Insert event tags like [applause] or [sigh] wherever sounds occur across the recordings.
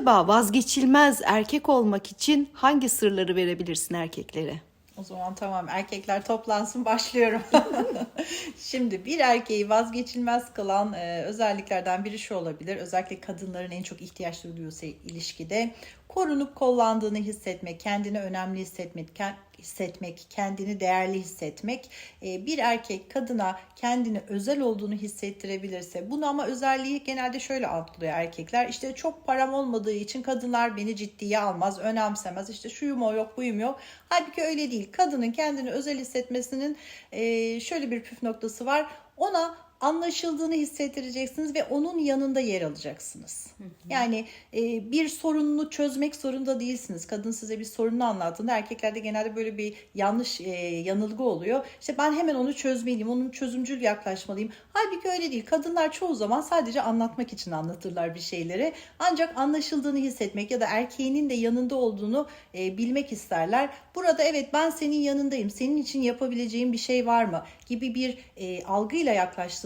Acaba vazgeçilmez erkek olmak için hangi sırları verebilirsin erkeklere? O zaman tamam erkekler toplansın başlıyorum. [laughs] Şimdi bir erkeği vazgeçilmez kılan e, özelliklerden biri şu olabilir. Özellikle kadınların en çok ihtiyaç duyduğu ilişkide korunup kollandığını hissetmek, kendini önemli hissetmek, hissetmek, kendini değerli hissetmek. E, bir erkek kadına kendini özel olduğunu hissettirebilirse bunu ama özelliği genelde şöyle algılıyor erkekler. İşte çok param olmadığı için kadınlar beni ciddiye almaz, önemsemez. İşte şuyum o yok, buyum yok. Halbuki öyle değil. Kadının kendini özel hissetmesinin e, şöyle bir püf noktası var. Ona anlaşıldığını hissettireceksiniz ve onun yanında yer alacaksınız. Yani e, bir sorununu çözmek zorunda değilsiniz. Kadın size bir sorununu anlattığında erkeklerde genelde böyle bir yanlış e, yanılgı oluyor. İşte ben hemen onu çözmeliyim, onun çözümcül yaklaşmalıyım. Halbuki öyle değil. Kadınlar çoğu zaman sadece anlatmak için anlatırlar bir şeyleri. Ancak anlaşıldığını hissetmek ya da erkeğinin de yanında olduğunu e, bilmek isterler. Burada evet ben senin yanındayım, senin için yapabileceğim bir şey var mı gibi bir e, algıyla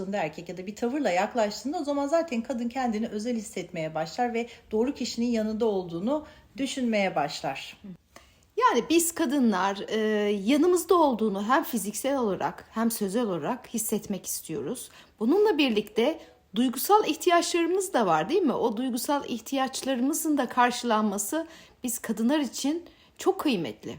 yaklaştığında erkek ya da bir tavırla yaklaştığında o zaman zaten kadın kendini özel hissetmeye başlar ve doğru kişinin yanında olduğunu düşünmeye başlar. Yani biz kadınlar e, yanımızda olduğunu hem fiziksel olarak hem sözel olarak hissetmek istiyoruz. Bununla birlikte duygusal ihtiyaçlarımız da var değil mi? O duygusal ihtiyaçlarımızın da karşılanması biz kadınlar için çok kıymetli.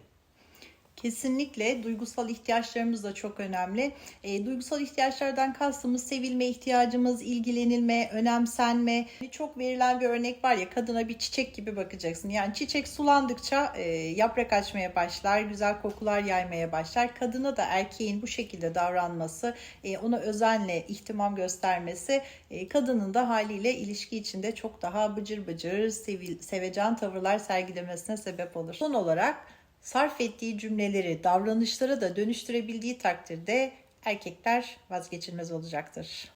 Kesinlikle duygusal ihtiyaçlarımız da çok önemli. E, duygusal ihtiyaçlardan kastımız sevilme ihtiyacımız, ilgilenilme, önemsenme. Çok verilen bir örnek var ya kadına bir çiçek gibi bakacaksın. Yani çiçek sulandıkça e, yaprak açmaya başlar, güzel kokular yaymaya başlar. Kadına da erkeğin bu şekilde davranması, e, ona özenle ihtimam göstermesi e, kadının da haliyle ilişki içinde çok daha bıcır bıcır, sevil, sevecen tavırlar sergilemesine sebep olur. Son olarak sarf ettiği cümleleri, davranışları da dönüştürebildiği takdirde erkekler vazgeçilmez olacaktır.